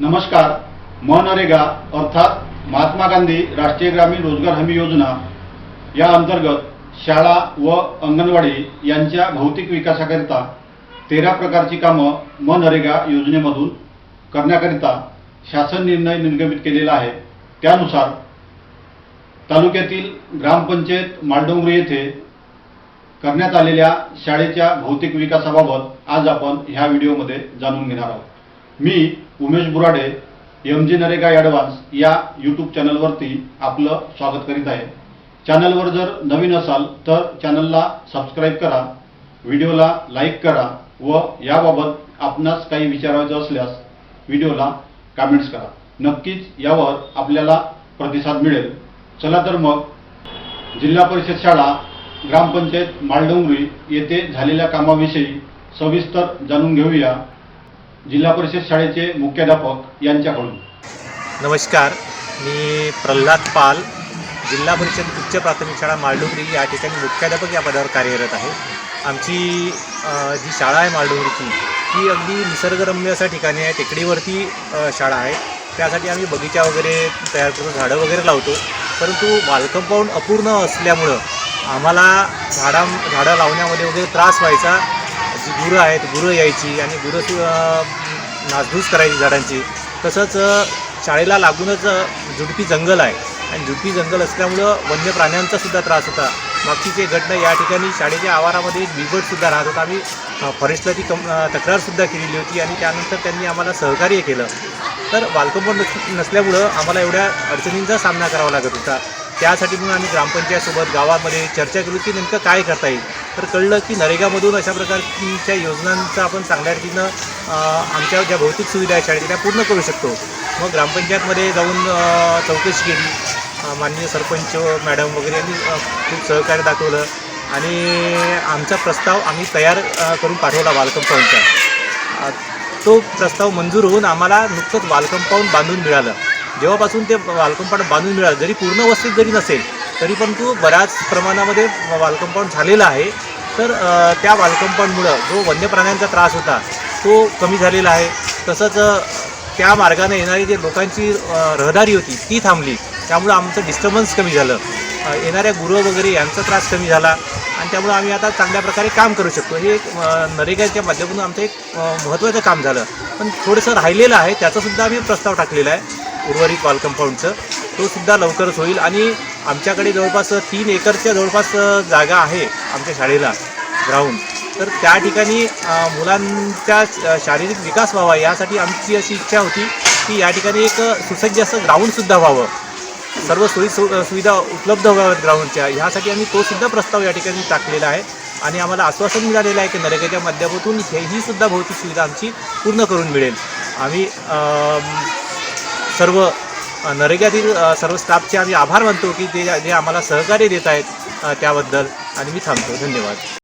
नमस्कार मनरेगा अर्थात महात्मा गांधी राष्ट्रीय ग्रामीण रोजगार हमी योजना या अंतर्गत शाळा व अंगणवाडी यांच्या भौतिक विकासाकरिता तेरा प्रकारची कामं मनरेगा योजनेमधून करण्याकरिता शासन निर्णय निर्गमित केलेला आहे. त्यानुसार तालुक्यातील ग्रामपंचायत मालडोंगरी येथे करण्यात आलेल्या शाळेच्या भौतिक विकासाबाबत आज आपण ह्या व्हिडिओमध्ये जाणून घेणार आहोत. मी Umesh Burade M G NREGA advance या यूट्यूब चॅनलवरती आपलं स्वागत करीत आहे. चॅनलवर जर नवीन असाल तर चॅनलला सबस्क्राईब करा व्हिडिओला लाईक करा व याबाबत आपणास काही विचारायचं असल्यास व्हिडिओला कमेंट्स करा. नक्कीच यावर आपल्याला प्रतिसाद मिळेल. चला तर मग जिल्हा परिषद शाळा ग्रामपंचायत मालडोंगरी येथे झालेल्या कामाविषयी सविस्तर जाणून घेऊया. जिल्हा परिषद शाळेचे मुख्याध्यापक यांच्याकडून. नमस्कार. मी प्रल्हाद पाल जिल्हा परिषद उच्च प्राथमिक शाळा मालडोंगरी या ठिकाणी मुख्याध्यापक या पदावर कार्यरत आहे. आमची जी शाळा आहे मालडोंगरीची ती अगदी निसर्गरम्य अशा ठिकाणी आहे. टेकडीवरती शाळा आहे. त्यासाठी आम्ही बगीचा वगैरे तयार करतो झाडं वगैरे लावतो. परंतु वाल कंपाऊंड अपूर्ण असल्यामुळं आम्हाला झाडा झाडं लावण्यामध्ये वगैरे त्रास व्हायचा. जी गुरं आहेत गुरं यायची आणि गुरं नासधूस करायची झाडांची. तसंच शाळेला लागूनच झुडपी जंगल आहे. आणि झुडपी जंगल असल्यामुळं वन्य प्राण्यांचा सुद्धा त्रास होता. मागचीच एक घटना या ठिकाणी शाळेच्या आवारामध्ये एक बिबटसुद्धा राहत होता. आम्ही फॉरेस्टला ती कम तक्रारसुद्धा केलेली होती आणि त्यानंतर त्यांनी आम्हाला सहकार्य केलं. तर वालकंपाऊंड नस नसल्यामुळं आम्हाला एवढ्या अडचणींचा सामना करावा लागत होता. त्यासाठी म्हणून आम्ही ग्रामपंचायतसोबत गावामध्ये चर्चा केली की नेमकं काय करता येईल. तर कळलं की नरेगामधून अशा प्रकारच्या योजनांचा आपण चांगल्या रीतीनं आमच्या ज्या भौतिक सुविधा आहेत शाळेत त्या पूर्ण करू शकतो. मग ग्रामपंचायतमध्ये जाऊन चौकशी केली. माननीय सरपंच मॅडम वगैरे यांनी खूप सहकार्य दाखवलं. आणि आमचा प्रस्ताव आम्ही तयार करून पाठवला वालकंपाऊंडचा तो प्रस्ताव मंजूर होऊन आम्हाला नुकतंच वालकंपाऊंड बांधून मिळालं. जेव्हापासून ते वालकंपाऊंड बांधून मिळालं जरी पूर्ण वस्तीत जरी नसेल तरी पण तो बऱ्याच प्रमाणामध्ये वालकंपाऊंड झालेला आहे. तर त्या वालकंपाऊंडमुळं जो वन्य प्राण्यांचा त्रास होता तो कमी झालेला आहे. तसंच त्या मार्गाने येणारी जे लोकांची रहदारी होती ती थांबली. त्यामुळं आमचं डिस्टर्बन्स कमी झालं. येणाऱ्या गुरु वगैरे यांचा त्रास कमी झाला. आणि त्यामुळं आम्ही आता चांगल्या प्रकारे काम करू शकतो. हे एक नरेगाच्या माध्यमातून आमचं एक महत्त्वाचं काम झालं. पण थोडंसं राहिलेलं आहे त्याचासुद्धा आम्ही प्रस्ताव टाकलेला आहे. उर्वरित वॉल कंपाऊंडचं तो सुद्धा लवकरच होईल आणि आमच्याकडे जवळपास तीन एकरच्या जवळपास जागा आहे आमच्या शाळेला ग्राउंड तर त्या ठिकाणी मुलांचा शारीरिक विकास व्हावा यासाठी आमची अशी इच्छा होती की या ठिकाणी एक सुसज्ज असं ग्राउंडसुद्धा व्हावं. सर्व सोयी सु सुविधा उपलब्ध व्हाव्यात ग्राउंडच्या ह्यासाठी आम्ही तोसुद्धा प्रस्ताव या ठिकाणी टाकलेला आहे आणि आम्हाला आश्वासन मिळालेलं आहे की नरेगाच्या माध्यमातून हेही सुद्धा भौतिक सुविधा आमची पूर्ण करून मिळेल. आम्ही सर्व अ, नरेगातील सर्व स्टाफचे आम्ही आभार मानतो की ते जे आम्हाला सहकार्य देत आहेत त्याबद्दल. आणि मी थांबतो. धन्यवाद.